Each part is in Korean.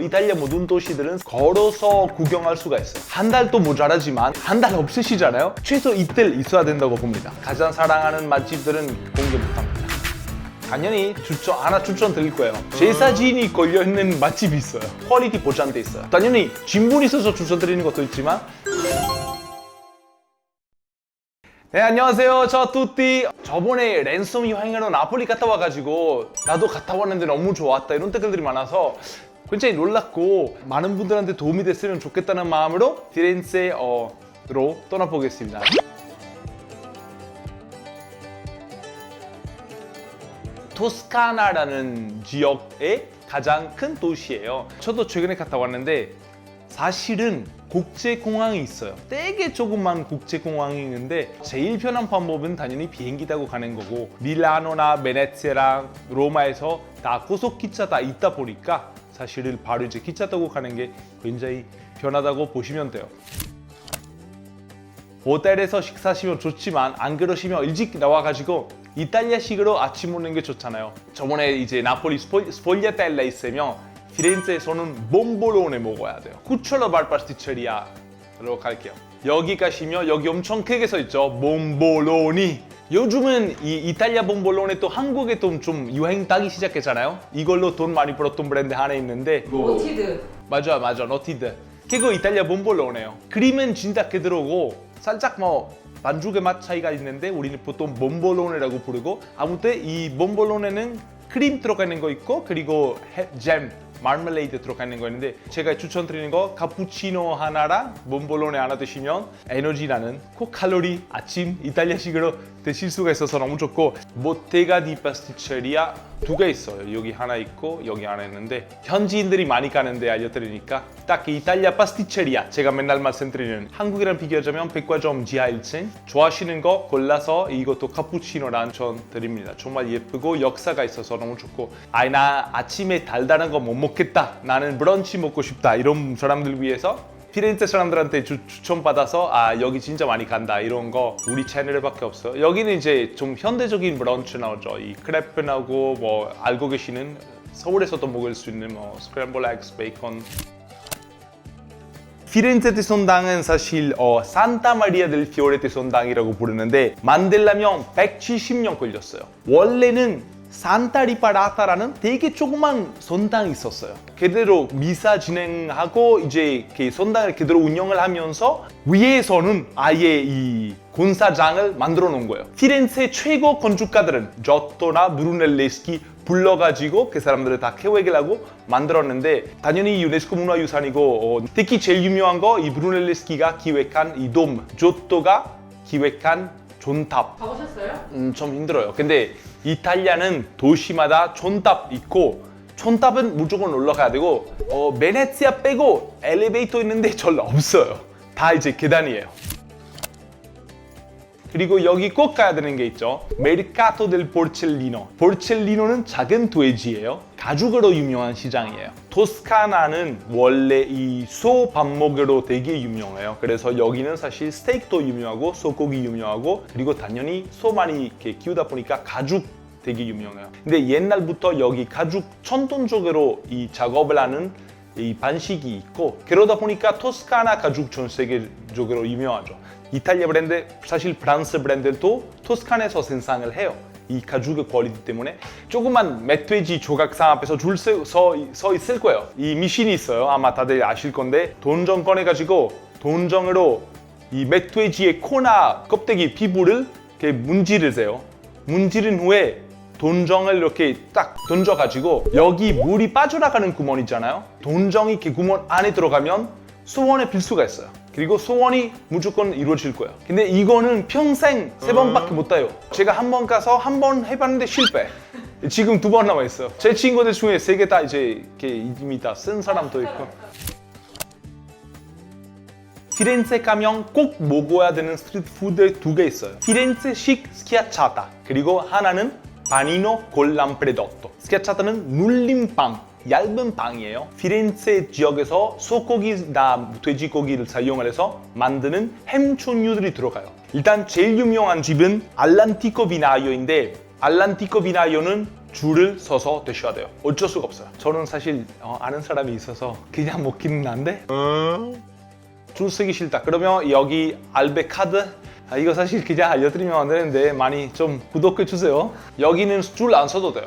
이탈리아 모든 도시들은 걸어서 구경할 수가 있어요. 한 달도 모자라지만 한 달 없으시잖아요. 최소 이틀 있어야 된다고 봅니다. 가장 사랑하는 맛집들은 공개 못합니다. 당연히 추천 하나 추천 드릴 거예요. 제 사진이 걸려 있는 맛집이 있어요. 퀄리티 보장돼 있어요. 당연히 진분 있어서 추천 드리는 것도 있지만 네 안녕하세요 저 뚜띠 저번에 랜섬 여행으로 나폴리 갔다 와가지고 나도 갔다 왔는데 너무 좋았다 이런 댓글들이 많아서 굉장히 놀랐고 많은 분들한테 도움이 됐으면 좋겠다는 마음으로 피렌체로 떠나보겠습니다 토스카나라는 지역의 가장 큰 도시예요 저도 최근에 갔다 왔는데 사실은 국제공항이 있어요. 되게 조그만 국제공항이 있는데 제일 편한 방법은 당연히 비행기 타고 가는 거고 밀라노나 베네치아랑 로마에서 다 고속기차 다 있다 보니까 사실은 바로 이제 기차 타고 가는 게 굉장히 편하다고 보시면 돼요. 호텔에서 식사하시면 좋지만 안 그러시면 일찍 나와가지고 이탈리아식으로 아침 먹는 게 좋잖아요. 저번에 이제 나폴리 스포, 스포gliatelle 있으면 피렌체에서는 bombolone 먹어야 돼요. 쿠철로 발파스티체리아로 갈게요. 여기 가시면 여기 엄청 크게 써 있죠. bomboloni. 요즘은 이 이탈리아 bombolone 또 한국에 또좀 유행 따기 시작했잖아요. 이걸로 돈 많이 벌었던 브랜드 하나 있는데 오티드. 맞아 맞아 노티드. 그거 이탈리아 봄볼로네요. 그림은 진짜 그대로고 살짝 뭐 반죽의 맛 차이가 있는데 우리는 보통 봄볼로네라고 부르고 아무튼 이 봄볼로네는 크림 들어가 있는 거 있고 그리고 해- 잼 마르멜레이드 들어가 있는 거 있는데 제가 추천드리는 거 카푸치노 하나랑 봄볼로네 하나 드시면 에너지 나는 고칼로리 아침 이탈리아식으로 드실 수가 있어서 너무 좋고 모테가 디 파스티체리아 두 개 있어요. 여기 하나 있고 여기 하나 있는데 현지인들이 많이 가는데 알려드리니까 딱 이탈리아 파스티체리아 제가 맨날 말씀드리는 한국이랑 비교하자면 백화점 지하 1층. 좋아하시는 거 골라서 이것도 카푸치노랑 전 드립니다. 정말 예쁘고 역사가 있어서 너무 좋고. 아이 나 아침에 달달한 거 못 먹겠다. 나는 브런치 먹고 싶다. 이런 사람들 위해서 피렌체 사람들한테 주, 추천받아서 아 여기 진짜 많이 간다 이런 거 우리 채널에밖에 없어요 여기는 이제 좀 현대적인 브런치 나오죠. 이 크레프 나오고 뭐 알고 계시는 서울에서도 먹을 수 있는 뭐 스크램블 에그스 베이컨. 피렌체 대성당은 사실 어, 산타 마리아 델 피오레 대성당이라고 부르는데 만들려면 170년 걸렸어요. 원래는 산타 리파라타라는 되게 조그만 성당이 있었어요. 그대로 미사 진행하고 이제 그 성당을 그대로 운영을 하면서 위에서는 아예 이 군사장을 만들어 놓은 거예요. 피렌체 최고 건축가들은 조토나 브루넬레스키 불러가지고 그 사람들을 다 계획을 하고 만들었는데 당연히 유네스코 문화유산이고 어, 특히 제일 유명한 거 이 브루넬레스키가 기획한 이 돔, 조토가 기획한 존탑 가보셨어요? 음, 좀 힘들어요. 근데 이탈리아는 도시마다 촌탑 있고 촌탑은 무조건 올라가야 되고 어, 베네치아 빼고 엘리베이터 있는데 절로 없어요. 다 이제 계단이에요. 그리고 여기 꼭 가야 되는 게 있죠. 메르카토 델 포르첼리노. 포르첼리노는 작은 돼지예요. 가죽으로 유명한 시장이에요. 토스카나는 원래 이 소 밥 먹으로 되게 유명해요. 그래서 여기는 사실 스테이크도 유명하고 소고기 유명하고 그리고 당연히 소 많이 이렇게 키우다 보니까 가죽 되게 유명해요. 근데 옛날부터 여기 가죽 천돈적으로 이 작업을 하는 이 반식이 있고 그러다 보니까 토스카나 가죽 전 세계적으로 유명하죠. 이탈리아 브랜드 사실 프랑스 브랜드도 토스카나에서 생산을 해요. 이 가죽의 퀄리티 때문에 조그만 멧돼지 조각상 앞에서 줄 서 서 있을 거예요. 이 미신이 있어요. 아마 다들 아실 건데 돈정 꺼내가지고 돈정으로 이 멧돼지의 코나 껍데기 피부를 이렇게 문지르세요. 문지른 후에 돈정을 이렇게 딱 던져가지고 여기 물이 빠져나가는 구멍 있잖아요. 돈정이 그 구멍 안에 들어가면 소원에 빌 수가 있어요. 그리고 소원이 무조건 이루어질 거예요. 근데 이거는 평생 세 번밖에 못 해요. 제가 한 번 가서 한 번 해봤는데 실패. 지금 두 번 남아 있어요. 제 친구들 중에 세 개 다 이제 이렇게 이미 다 쓴 사람도 있고. 피렌체 가면 꼭 먹어야 되는 스트리트 푸드 두 개 있어요. 피렌체식 스키아차타 그리고 하나는 바니노 골람프레도토. 스키아차타는 눌림빵, 얇은 빵이에요. 피렌체 지역에서 소고기나 돼지고기를 사용을 해서 만드는 햄촌류들이 들어가요. 일단 제일 유명한 집은 알란티코 비나이오인데 알란티코 비나이오는 줄을 서서 드셔야 돼요. 어쩔 수가 없어요. 저는 사실 어, 아는 사람이 있어서 그냥 먹기는 한데 줄 서기 싫다. 그러면 여기 알베 카드 아, 이거 사실 그냥 알려드리면 안 되는데 많이 좀 구독해 주세요. 여기는 줄 안 서도 돼요.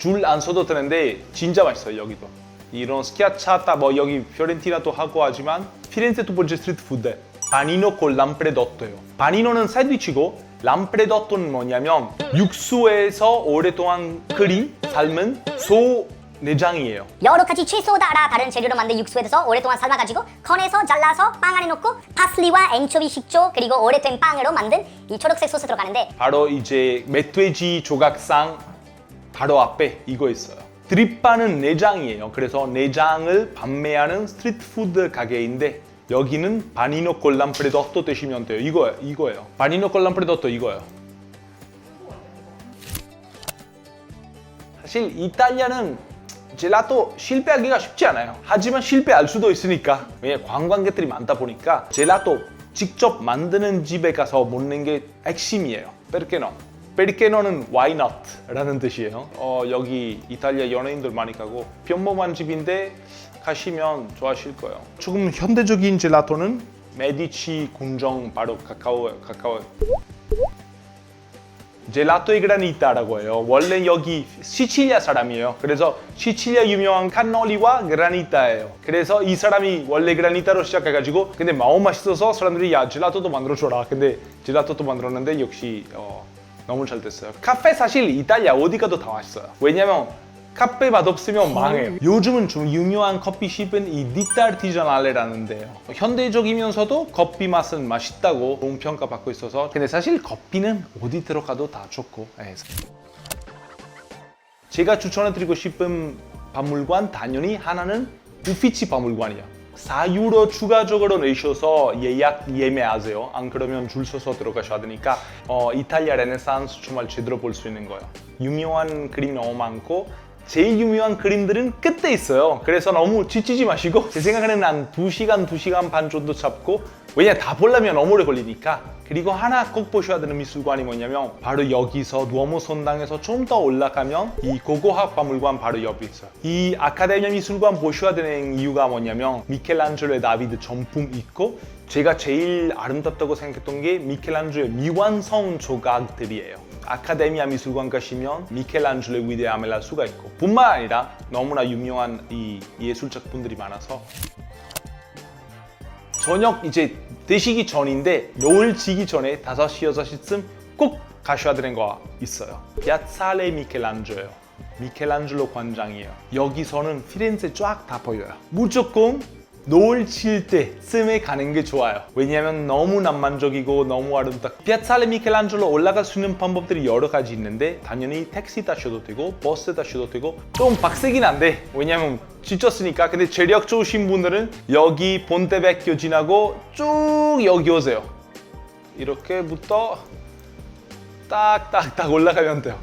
줄안 서도 되는데 진짜 맛있어요 여기도. 이런 스키아차타 뭐 여기 피오렌티나도 하고 하지만 피렌체 두 번째 스트리트 푸드 바니노 콜 람프레도토예요. 바니노는 샌드위치고 람프레도토는 뭐냐면 육수에서 오랫동안 끓인 삶은 소 내장이에요. 여러 가지 채소다라 다른 재료로 만든 육수에 넣어서 오랫동안 삶아가지고 꺼내서 잘라서 빵 안에 넣고 파슬리와 엔초비 식초 그리고 오래된 빵으로 만든 이 초록색 소스 들어가는데 바로 이제 멧돼지 조각상 바로 앞에 이거 있어요. 드립바는 내장이에요. 그래서 내장을 판매하는 스트리트푸드 가게인데 여기는 바니노 콜람프레도토 드시면 돼요. 이거예요. 이거예요. 바니노 콜람프레도토 이거예요. 사실 이탈리아는 젤라또 실패하기가 쉽지 않아요. 하지만 실패할 수도 있으니까 왜냐 관광객들이 많다 보니까 젤라또 직접 만드는 집에 가서 먹는 게 핵심이에요. No는 why not? 라는 뜻이에요. 어, 여기 이탈리아 연예인들 많이 가고 평범한 집인데 가시면 좋아하실 거예요. 조금 현대적인 젤라또는 메디치 궁정 바로 가까워요. 가까워요. 젤라토 이 그라니타라고 해요. 원래 여기 시칠리아 사람이에요. 그래서 시칠리아 유명한 칸놀리와 그라니타예요. 그래서 이 사람이 원래 그라니타로 시작해가지고 근데 너무 맛있어서 사람들이 야 젤라토도 만들어줘라. 근데 젤라토도 만들었는데 역시 어, 너무 잘 됐어요. 카페 사실 이탈리아 어디 가도 다 맛있어요. 왜냐면 카페 맛없으면 망해요. 요즘은 좀 유명한 커피숍은 이 디타 아티자날레라는 데요. 현대적이면서도 커피 맛은 맛있다고 좋은 평가 받고 있어서 근데 사실 커피는 어디 들어가도 다 좋고 예. 제가 추천해드리고 싶은 박물관 당연히 하나는 우피치 박물관이에요. 4유로 추가적으로 내셔서 예약 예매하세요. 안 그러면 줄 서서 들어가셔야 되니까 어, 이탈리아 레네상스 정말 제대로 볼 수 있는 거예요. 유명한 그림 너무 많고 제일 유명한 그림들은 끝에 있어요. 그래서 너무 지치지 마시고 제 생각에는 한 2시간, 2시간 반 정도 잡고 왜냐 다 보려면 너무 오래 걸리니까 그리고 하나 꼭 보셔야 되는 미술관이 뭐냐면 바로 여기서 선당에서 좀 더 올라가면 이 고고학 박물관 바로 옆에 있어요. 이 아카데미아 미술관 보셔야 되는 이유가 뭐냐면 미켈란젤로의 다비드 전품 있고 제가 제일 아름답다고 생각했던 게 미켈란젤로의 미완성 조각들이에요. 아카데미아 미술관 가시면 미켈란젤로의 위대함을 알 수가 있고 뿐만 아니라 너무나 유명한 이 예술 작품들이 많아서 저녁 이제 드시기 전인데 노을 지기 전에 5시, 6시쯤 꼭 가셔야 되는 거 있어요. 피아zzale 미켈란젤로예요. 미켈란젤로 관장이에요. 여기서는 피렌체 쫙 다 보여요. 무조건 노을 칠 때 쯤에 가는 게 좋아요. 왜냐하면 너무 낭만적이고 너무 아름답. 피아zzale 미켈란젤로 올라갈 수 있는 방법들이 여러 가지 있는데 당연히 택시 타셔도 되고 버스 타셔도 되고 좀 빡세긴 한데 왜냐면 지쳤으니까 근데 체력 좋으신 분들은 여기 본테베큐 지나고 쭉 여기 오세요. 이렇게부터 딱딱딱 올라가면 돼요.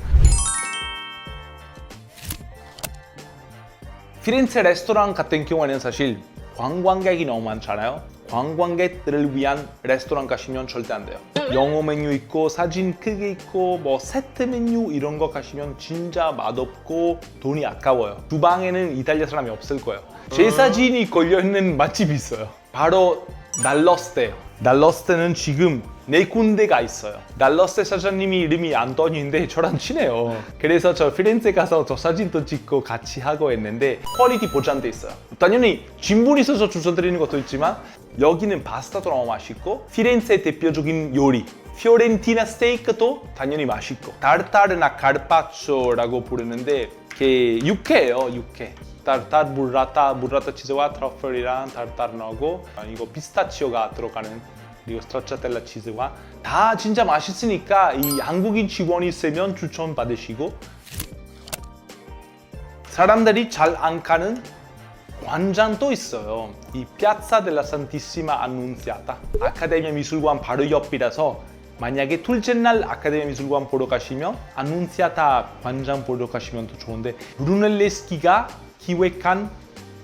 피렌체 레스토랑 같은 경우에는 사실 관광객이 너무 많잖아요. 관광객들을 위한 레스토랑 가시면 절대 안 돼요. 영어 메뉴 있고 사진 크게 있고 뭐 세트 메뉴 이런 거 가시면 진짜 맛없고 돈이 아까워요. 주방에는 이탈리아 사람이 없을 거예요. 제 사진이 걸려 있는 맛집이 있어요. 바로 날러스테예요. 날러스테는 지금 네 군데가 있어요. 날러스테 사장님이 이름이 안토니인데 저랑 친해요. 그래서 저 피렌체 가서 저 사진도 찍고 같이 하고 했는데 퀄리티 보장돼 있어요. 당연히 진분 있어서 추천드리는 것도 있지만 여기는 파스타도 너무 맛있고 피렌체 대표적인 요리 피오렌티나 스테이크도 당연히 맛있고 타르타르나 카르파초라고 부르는데 그게 육회예요 육회 타르타르 무라타 무라타 치즈와 트러플이랑 타르타르 넣고 이거 피스타치오가 들어가는 그리고 스트라차텔라 치즈와 다 진짜 맛있으니까 이 한국인 직원이 있으면 추천 받으시고 사람들이 잘 안 가는 광장도 있어요. 이 피아차 델라 산티시마 안눈시아타 아카데미아 미술관 바로 옆이라서 만약에 둘째 날 아카데미아 미술관 보러 가시면 안눈시아타 광장 보러 가시면 더 좋은데 브루넬레스키가 기획한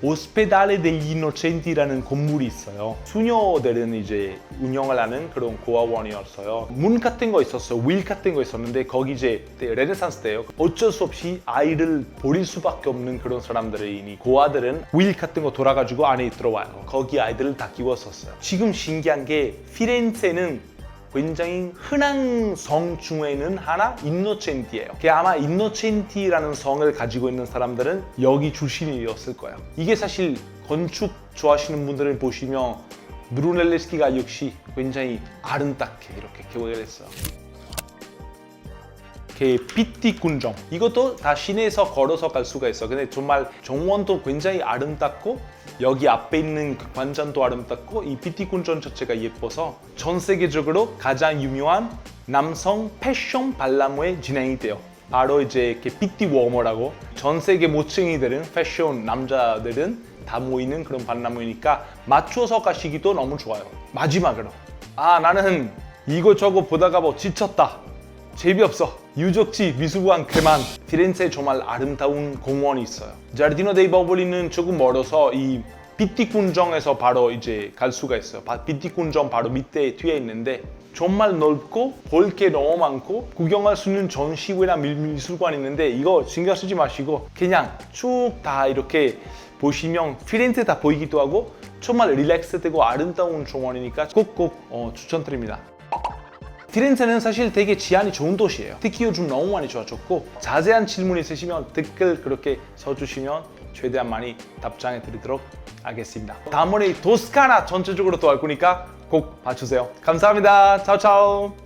오스페달레 degli Innocenti라는 건물이 있어요. 수녀들은 이제 운영을 하는 그런 고아원이었어요. 문 같은 거 있었어요. 윌 같은 거 있었는데 거기 이제 레네상스 때요. 어쩔 수 없이 아이를 버릴 수밖에 없는 그런 사람들이니 고아들은 윌 같은 거 돌아가지고 안에 들어와요. 거기 아이들을 다 키웠었어요. 지금 신기한 게 피렌체는 굉장히 흔한 성 중에는 하나 인노첸티예요. 그게 아마 인노첸티라는 성을 가지고 있는 사람들은 여기 출신이었을 거예요. 이게 사실 건축 좋아하시는 분들을 보시면 브루넬레스키가 역시 굉장히 아름답게 이렇게 개발을 했어요. 그 피티 군정 이것도 다 시내에서 걸어서 갈 수가 있어. 근데 정말 정원도 굉장히 아름답고 여기 앞에 있는 그 관전도 아름답고 이 피티 군정 자체가 예뻐서 전 세계적으로 가장 유명한 남성 패션 박람회 진행이 돼요. 바로 이제 그 피티 워머라고 전 세계 모층이들은 패션 남자들은 다 모이는 그런 박람회니까 맞춰서 가시기도 너무 좋아요. 마지막으로 아 나는 이거 저거 보다가 뭐 지쳤다. 재미없어. 유적지 미술관 그만. 피렌체에 정말 아름다운 공원이 있어요. 자르디노 데이 버블리는 조금 멀어서 이 비티 군정에서 바로 이제 갈 수가 있어요. 바- 비티 군정 바로 밑에 뒤에 있는데 정말 넓고 볼 게 너무 많고 구경할 수 있는 전시회나 미- 미술관 있는데 이거 신경 쓰지 마시고 그냥 쭉 다 이렇게 보시면 피렌체 다 보이기도 하고 정말 릴렉스 되고 아름다운 정원이니까 꼭꼭 어, 추천드립니다. 피렌체는 사실 되게治안이 좋은 도시예요. 특히 요즘 너무 많이 좋아졌고 자세한 질문 있으시면 댓글 그렇게 써주시면 최대한 많이 답장해 드리도록 하겠습니다. 다음번에 토스카나 전체적으로 또 할 거니까 꼭 봐주세요. 감사합니다. 차오차오.